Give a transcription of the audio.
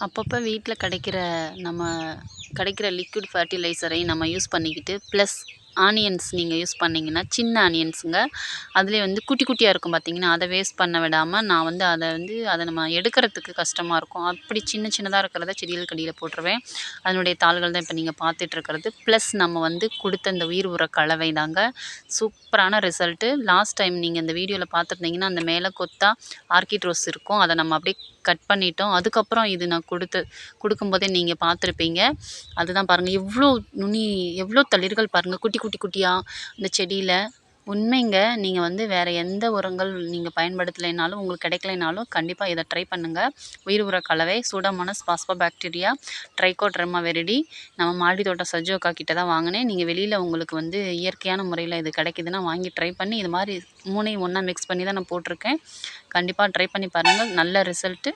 அப்பப்போ வீட்டில் கிடைக்கிற நம்ம கிடைக்கிற லிக்விட் ஃபர்டிலைசரையும் நம்ம யூஸ் பண்ணிக்கிட்டு ப்ளஸ் ஆனியன்ஸ் நீங்கள் யூஸ் பண்ணிங்கன்னா சின்ன ஆனியன்ஸுங்க. அதுலேயே வந்து குட்டி குட்டியாக இருக்கும் பார்த்தீங்கன்னா அதை வேஸ்ட் பண்ண விடாமல் நான் வந்து அதை வந்து அதை நம்ம எடுக்கிறதுக்கு கஷ்டமாக இருக்கும். அப்படி சின்ன சின்னதாக இருக்கிறத செடிகளுக்கு அடியில் போட்டுருவேன். அதனுடைய தாள்கள் தான் இப்போ நீங்கள் பார்த்துட்ருக்கிறது ப்ளஸ் நம்ம வந்து கொடுத்த இந்த உயிர் உர கலவை தாங்க. சூப்பரான ரிசல்ட்டு. லாஸ்ட் டைம் நீங்கள் இந்த வீடியோவில் பார்த்துருந்தீங்கன்னா அந்த மேலே கொத்தா ஆர்கிட் ரோஸ் இருக்கும். அதை நம்ம அப்படியே கட் பண்ணிட்டோம். அதுக்கப்புறம் இது நான் கொடுத்து கொடுக்கும்போதே நீங்கள் பார்த்துருப்பீங்க அதுதான் பாருங்கள் எவ்வளோ நுனி எவ்வளோ தளிர்கள் பாருங்கள் குட்டி குட்டி குட்டியாக இந்த செடியில். உண்மைங்க நீங்கள் வந்து வேறு எந்த உரங்கள் நீங்கள் பயன்படுத்தலைனாலும் உங்களுக்கு கிடைக்கலைனாலும் கண்டிப்பாக இதை ட்ரை பண்ணுங்கள் உயிர் உர கலவை சூடாமனஸ் பாஸ்போ பாக்டீரியா ட்ரைகோ ட்ரெமா வெரிடி நம்ம மாடி தோட்டம் சஜோக்கா கிட்ட தான் வாங்கினேன். நீங்கள் வெளியில் உங்களுக்கு வந்து இயற்கையான முறையில் இது கிடைக்குதுன்னா வாங்கி ட்ரை பண்ணி இது மாதிரி மூணையும் ஒன்றா மிக்ஸ் பண்ணி தான் நான் போட்டிருக்கேன். கண்டிப்பாக ட்ரை பண்ணி பாருங்கள் நல்ல ரிசல்ட்டு